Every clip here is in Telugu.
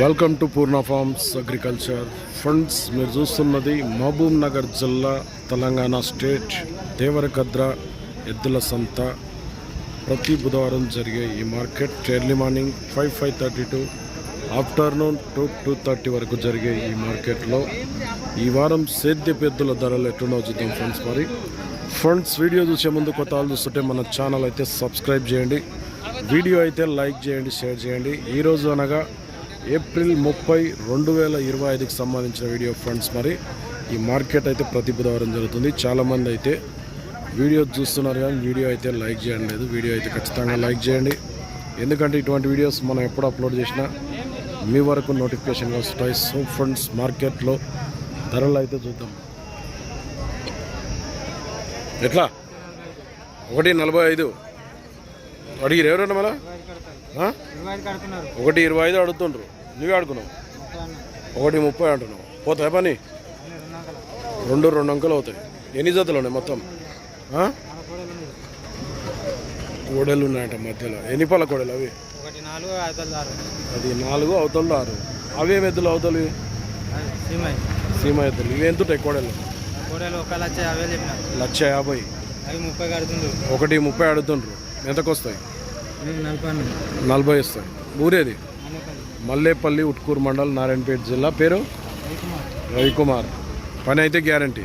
Welcome to Purna farms agriculture funds మీరు చూస్తున్నది మహబూబ్ నగర్ జిల్లా తెలంగాణ స్టేట్ దేవరకద్ర ఎద్దుల సంత. ప్రతి బుధవారం జరిగే ఈ market early morning five five thirty to afternoon two two thirty వరకు జరిగే ఈ మార్కెట్లో ఈ వారం సేద్య పెద్దుల ధరలు ఎట్టునో చూద్దాం ఫ్రెండ్స్ మరి. ఫ్రెండ్స్ వీడియో చూసే ముందు కొత్త వాళ్ళు చూస్తుంటే మన ఛానల్ అయితే సబ్స్క్రైబ్ చేయండి. వీడియో అయితే లైక్ చేయండి షేర్ చేయండి. ఈరోజు అనగా ఏప్రిల్ ముప్పై రెండు వేల ఇరవై ఐదుకి సంబంధించిన వీడియో ఫ్రెండ్స్ మరి. ఈ మార్కెట్ అయితే ప్రతి బుధవారం జరుగుతుంది. చాలామంది అయితే వీడియో చూస్తున్నారు కానీ వీడియో అయితే లైక్ చేయడం లేదు. వీడియో అయితే ఖచ్చితంగా లైక్ చేయండి. ఎందుకంటే ఇటువంటి వీడియోస్ మనం ఎప్పుడు అప్లోడ్ చేసినా మీ వరకు నోటిఫికేషన్ వస్తాయి. సో ఫ్రెండ్స్ మార్కెట్లో ధరలు అయితే చూద్దాం. ఎట్లా? ఒకటి నలభై ఐదు. అడిగిరు ఎవరన్నా మళ్ళా? ఒకటి ఇరవై ఐదు అడుగుతుండ్రు. నువ్వే ఆడుకున్నావు ఒకటి ముప్పై అంటున్నావు. పోతాయి పని? రెండు రెండు అంకెలు అవుతాయి. ఎన్ని జతలు ఉన్నాయి మొత్తం? కోడెలు ఉన్నాయట మధ్యలో. ఎన్ని పళ్ళ కోడెలు అవి? అది నాలుగు అవతలు ఆరు. అవి ఏమి ఎద్దులు అవతలు సీమ ఎద్దులు. ఇవి ఎంత ఉంటాయి కోడెలు? ఒక లక్ష యాభై చెప్పిన. లక్ష యాభై. అవి ముప్పై కడుతుంది ఒకటి ముప్పై అడుగుతుండ్రు. ఎంతకు వస్తాయి నలభై నలభై వస్తాయి. ఊరేది? మల్లేపల్లి ఉట్కూరు మండల్ నారాయణపేట జిల్లా. పేరు? రవికుమార్. పని అయితే గ్యారంటీ.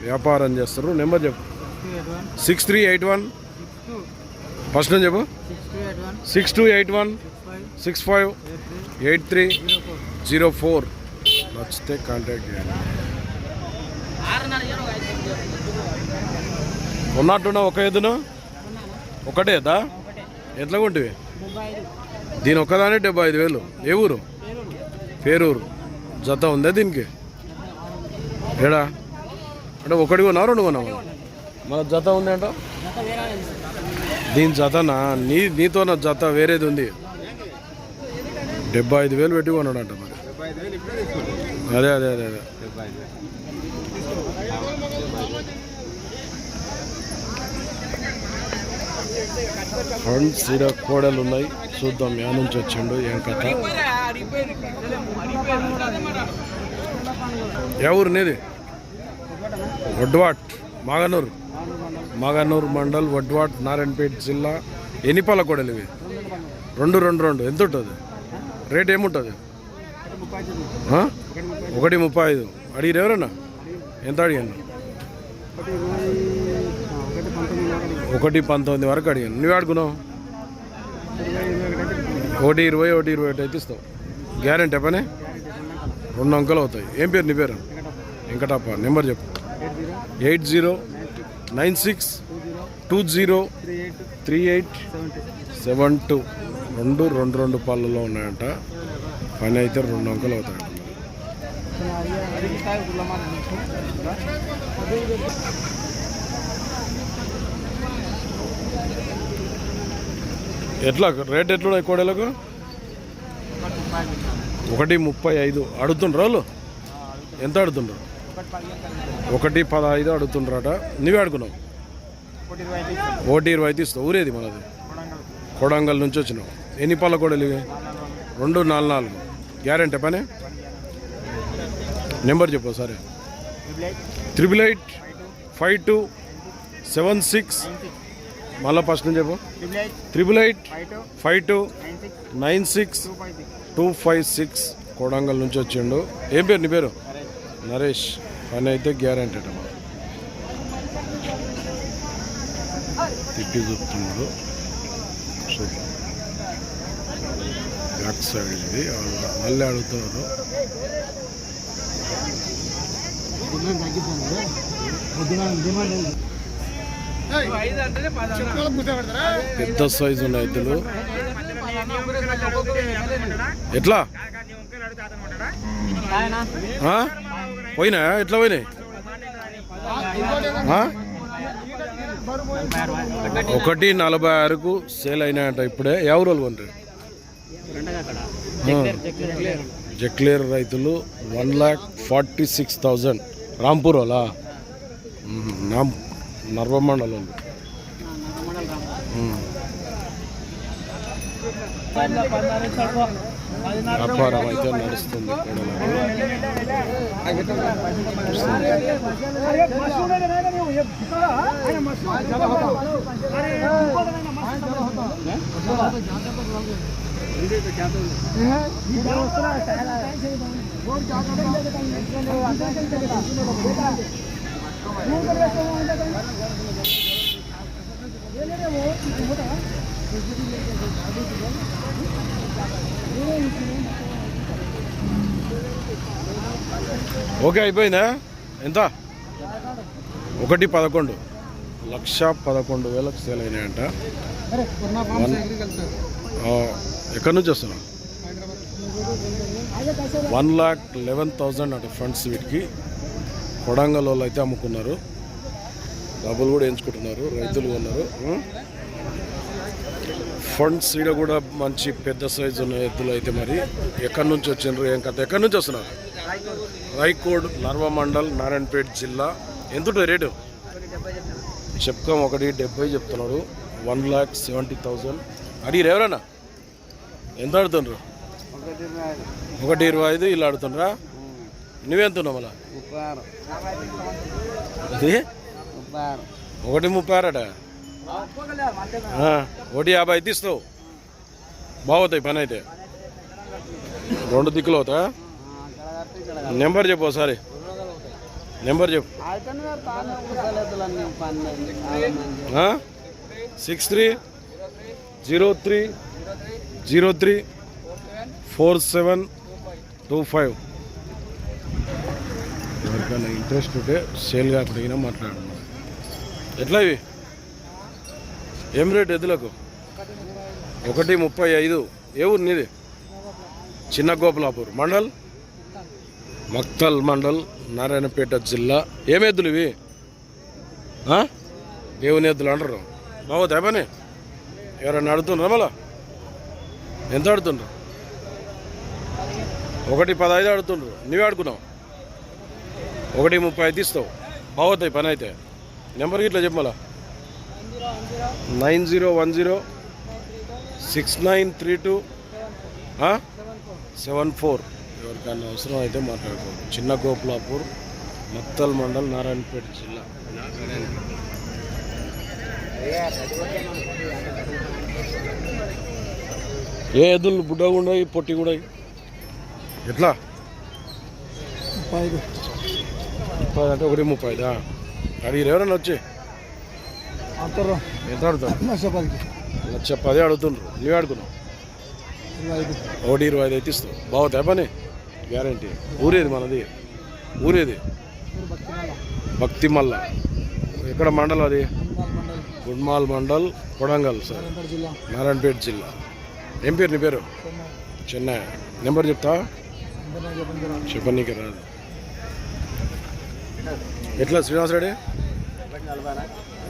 వ్యాపారం చేస్తారు. నెంబర్ చెప్పు. Six three eight one. First నుంచి చెప్పు. Six two eight one. Six five. Eight three. Zero four. Zero four. నచ్చితే కాంటాక్ట్ చేయండి. ఉన్నట్టున్నా ఒక ఎద్దును? ఒకటే ఎద్దా? ఎట్లా కొంటివి? దీని ఒక్కదానే డెబ్బై ఐదు వేలు. ఏ ఊరు? పేరూరు. జత ఉందా దీనికి? ఏడా? అంటే ఒకటి కొన్నా రెండు కొన్నావు? మన జత ఉంది అంట. దీని జతనా? నీ నీతో నా జత వేరేది ఉంది. డెబ్బై ఐదు వేలు పెట్టి కొన్నాడంట మరి. అదే అదే అదే అదే. ఫ్రెండ్స్ ఈడ కోడలు ఉన్నాయి చూద్దాం యా నుంచి వచ్చిండు ఏం కథ? ఏ నీది? వడ్వాట్ మాగనూరు. మాగనూరు మండల్ వడ్వాట్ నారాయణపేట జిల్లా ఎన్ని పాల కోడలు ఇవి. రెండు రెండు రెండు. ఎంత ఉంటుంది? రేట్ ఏముంటుంది? ఒకటి ముప్పై ఐదు. అడిగిరు ఎవరన్నా? ఎంత అడిగాను ఒకటి పంతొమ్మిది వరకు అడిగాను. నువ్వు ఆడుకున్నావు ఒకటి ఇరవై ఒకటి ఇరవై ఒకటి అయితే ఇస్తావు. గ్యారెంటీ పనే? రెండు అంకెలు అవుతాయి. ఏం పేరు నీ పేరు? వెంకటప్ప. నెంబర్ చెప్పు. Eight zero nine six two zero three eight seven two. రెండు రెండు రెండు పళ్ళలో ఉన్నాయంట. పని అయితే రెండు అంకెలు అవుతాయి. ఎట్లా? రేట్ ఎట్లున్నాయి కోడలకు? ఒకటి ముప్పై ఐదు. అడుగుతుండ్రు వాళ్ళు? ఎంత అడుగుతుండ్రు? ఒకటి పదహైదు అడుగుతుండ్రట. నువ్వే అడుగున్నావు? ఒకటి ఇరవై ఐదు ఇస్తావు. ఊరేది మనది? కొడంగల్ నుంచి వచ్చినావు. ఎన్ని పళ్ళ కోడలు ఇవి? రెండు నాలుగు నాలుగు. గ్యారెంటీ పని? నెంబర్ చెప్పు సరే triple eight five two seven six మళ్ళీ ఫస్ట్ నుంచి చెప్పు. Triple eight five two nine six two five six Kodangal నుంచి వచ్చిండు. ఏం పేరు నీ పేరు? నరేష్. పని అయితే గ్యారంటీ అమ్మా. తిప్పి చూపుతున్నాడు. చూద్దాం బ్యాక్ సైడ్ ఇది. మళ్ళీ అడుగుతున్నారు పెద్ద సైజు ఉన్న ఎద్దులు ఎట్లా? పోయినా? ఎట్లా పోయినాయి? ఒకటి నలభై ఆరుకు సేల్ అయినాయంట ఇప్పుడే. ఎవరు వాళ్ళు కొంటారు జక్లేర్ రైతులు one lakh forty six thousand Rampur వాళ్ళా. నాం నర్వమండలం. వ్యాపారం అయితే నడుస్తుంది కోడెలలో ఓకే అయిపోయిందా? ఎంత? ఒకటి పదకొండు. లక్ష పదకొండు వేలకు సేల్ అయినాయంట. ఎక్కడి నుంచి వస్తున్నా వన్ ల్యాక్ లెవెన్ థౌజండ్ అంటే ఫండ్స్ వీటికి. కొడంగల్ వాళ్ళు అయితే అమ్ముకున్నారు. డబ్బులు కూడా ఎంచుకుంటున్నారు. రైతులు ఉన్నారు. ఫండ్స్ ఈడ కూడా మంచి పెద్ద సైజు ఉన్న ఎద్దులు అయితే మరి ఎక్కడి నుంచి వచ్చిండ్రు ఏం కథ? ఎక్కడి నుంచి వస్తున్నారు? రాయకోడ్ నర్వ మండల్ నారాయణపేట జిల్లా. ఎంత రేటు? చెప్తాం ఒకటి డెబ్బై చెప్తున్నాడు వన్ ల్యాక్ సెవెంటీ థౌజండ్ అడిగిరు ఎవరన్నా? ఎంత ఆడుతుండ్రు ఒకటి ఇరవై ఐదు ఇలా ఆడుతుండ్రా నువ్వెంత ఉన్నావు మళ్ళా? అది ఒకటి ముప్పై ఆరట ఆ, ఒకటి యాభై అయితే ఇస్తావు. బాగుతాయి పని అయితే. రెండు దిక్కులు అవుతా? నెంబర్ చెప్పు ఒకసారి. నెంబర్ చెప్పు. Six three zero three zero three four seven two five. ఎవరికైనా ఇంట్రెస్ట్ ఉంటే సేల్ కాకపోయినా మాట్లాడండి. ఎట్లా ఇవి? ఏం రేట్ ఎద్దులకు? ఒకటి ముప్పై ఐదు. ఏ ఊరు నీది? చిన్న గోపులాపూర్. మండల్? మక్తల్ మండల్ నారాయణపేట జిల్లా. ఏం ఎద్దులు ఇవి? దేవుని ఎద్దులు అంటారు. బాబు పని ఎవరైనా అడుగుతుండ్రా మళ్ళా? ఎంత ఆడుతుండ్రు ఒకటి పదహైదు అడుగుతుండ్రు. నువ్వే ఆడుకున్నావు ఒకటి ముప్పై ఐదు ఇస్తావు బాగుతాయి పని అయితే. నెంబర్ ఇట్లా చెప్పు nine zero one zero six nine three two seven four. ఎవరికైనా అవసరం అయితే మాట్లాడుకోండి. చిన్న గోపులాపూర్ మత్తల్ మండల్ నారాయణపేట జిల్లా. ఏ ఎద్దులు బుడ్డ కూడా పొట్టి కూడా ఎట్లా? ముప్పై అంటే ఒకటి ముప్పై ఐదా అడిగిరు ఎవరన్నా వచ్చి ఎంత అడుగుతారు? లక్ష పదే అడుగుతుండ్రు. నువ్వే అడుగున్నావు ఒకటి ఇరవై ఐదు అయితే ఇస్తావు. బాగుతాయి పని? గ్యారంటీ. ఊరేది మనది. ఊరేది. భక్తి మల్ల ఎక్కడ మండలం అది? గుడ్మాల్ మండల్ కొడంగల్ సార్. నారాయణపేట జిల్లా. ఏం పేరు నీ పేరు? చెన్నై. నెంబర్ చెప్తా చెప్పనీకి రాదు. ఎట్లా శ్రీనివాస్ రెడ్డి?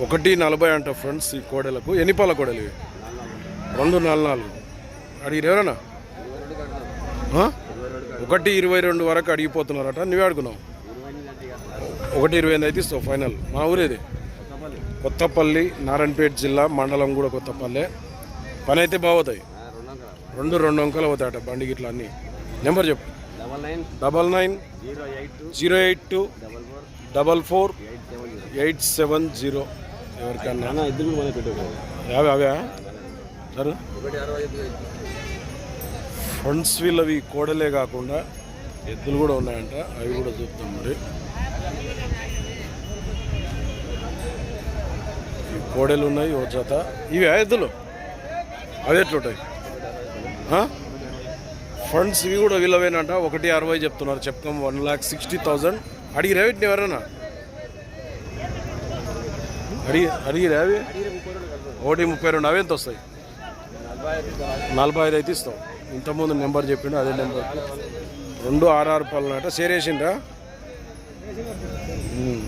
ఒకటి నలభై అంట ఫ్రెండ్స్ ఈ కోడలకు. ఎన్ని పాల కోడలు ఇవి? రెండు నాలుగు నాలుగు. అడిగిరు ఎవరన్నా? ఒకటి ఇరవై రెండు వరకు అడిగిపోతున్నారట నువ్వే అడుగున్నావు ఒకటి ఇరవై ఎనిమిది అయితే ఇస్తావు ఫైనల్. మా ఊరేది కొత్తపల్లి నారాయణపేట జిల్లా మండలం కూడా కొత్తపల్లి. పని అయితే బాగుతాయి. రెండు రెండు అంకెలు అవుతాయట బండి గిట్ల అన్నీ. నెంబర్ చెప్పు. Double nine zero eight two double four eight seven zero ఎవరికన్నా? యాభై అవే సరే. అరవై ఫ్రంట్స్ వీల్. అవి కోడలే కాకుండా ఎద్దులు కూడా ఉన్నాయంట. అవి కూడా చూద్దాం మరి. కోడలు ఉన్నాయి ఓ జత. ఇవి ఆ ఎద్దులు? అవి ఎట్లుంటాయి? ఫండ్స్ ఇవి కూడా వీళ్ళవేనంట. ఒకటి అరవై చెప్తున్నారు. చెప్తాం వన్ ల్యాక్ సిక్స్టీ థౌజండ్ అడిగి రేవిట్ని ఎవరన్నా? అడిగి అడిగి రేవి ఒకటి ముప్పై రెండు అవి ఎంత వస్తాయి నలభై ఐదు అయితే ఇస్తాం. ఇంతకుముందు నెంబర్ చెప్పిండు అదే నెంబర్. రెండు ఆర్ఆర్ పళ్ళు అట సేరేసిండ్రా? ఉమ్.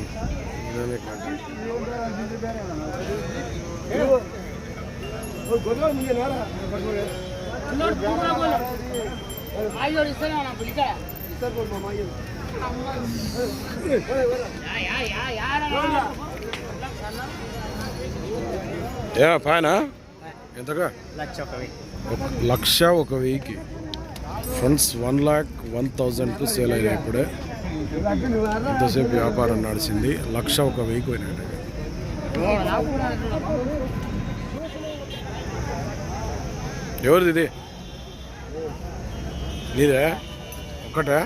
ఫైనా ఎంతగా లక్ష ఒక లక్ష వెయ్యికి ఫ్రెండ్స్ వన్ ల్యాక్ వన్ థౌజండ్కు సేల్ అయినాయి ఇప్పుడే ఇంతసేపు వ్యాపారం నడిచింది లక్ష ఒక వెయ్యి పోయినాడు ఎవరిది ఇది నీదే? ఒక్కటే?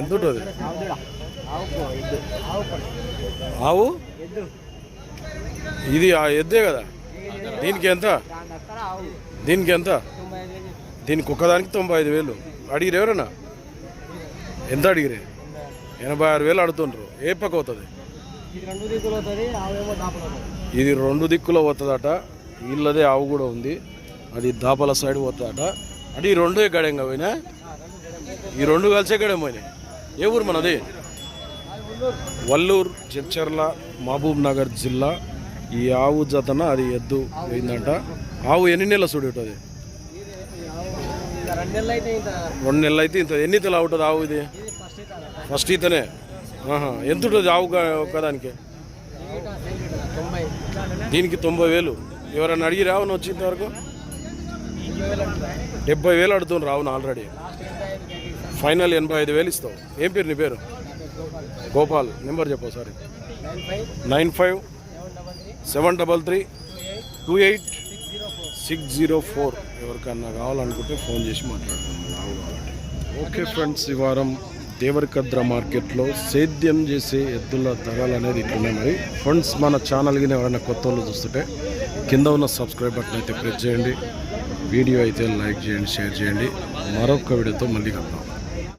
ఎంత ఉంటుంది ఆవు? ఇది ఆ ఎద్దే కదా? దీనికి ఎంత? దీనికి ఎంత? దీనికి ఒక్కదానికి తొంభై ఐదు వేలు. అడిగిరు ఎవరన్నా? ఎంత అడిగిరే ఎనభై ఆరు వేలు అడుగుతుండ్రు. ఏ పక్క అవుతుంది ఇది రెండు దిక్కులో పోతుందట. వీళ్ళదే ఆవు కూడా ఉంది. అది దాపల సైడ్ పోతుందట. అంటే ఈ రెండు ఎక్కడేం పోయినా? ఈ రెండు కలిసి ఎక్కడే పోయినాయి. ఏ ఊరు మనది? వల్లూరు జడ్చర్ల మహబూబ్ నగర్ జిల్లా. ఈ ఆవు జతన అది ఎద్దు పోయిందంట. ఆవు ఎన్ని నెలల సుడి ఉంటుంది? రెండు నెలలు అయితే ఇంత. రెండు నెలలు అయితే ఇంత ఎన్ని తెల అవుతుంది ఆవు ఇది? ఫస్ట్ ఈతనే? ఆహా ఎంత ఉంటుంది ఆవు ఒక్కదానికి? దీనికి తొంభై వేలు. ఎవరైనా అడిగి రావును వచ్చేంత వరకు డెబ్బై వేలు అడుగుతున్నారు రావును ఆల్రెడీ. ఫైనల్ ఎనభై ఐదు వేలు ఇస్తావు. ఏం పేరు నీ పేరు? గోపాల్ నెంబర్ చెప్పు sorry nine five seven double three two eight six zero four. ఎవరికన్నా కావాలనుకుంటే ఫోన్ చేసి మాట్లాడుతున్నాను ఓకే ఫ్రెండ్స్ ఈ వారం దేవరకద్ర మార్కెట్లో సేద్యం చేసే ఎద్దుల ధరలు అనేది ఇట్లున్నాయి మరి. ఫ్రెండ్స్ మన ఛానల్కి ఎవరైనా కొత్త వాళ్ళు చూస్తుంటే కింద ఉన్న సబ్స్క్రైబ్ బటన్ అయితే ప్రెస్ చేయండి. వీడియో అయితే లైక్ చేయండి షేర్ చేయండి. మరొక వీడియోతో మళ్ళీ కలుద్దాం.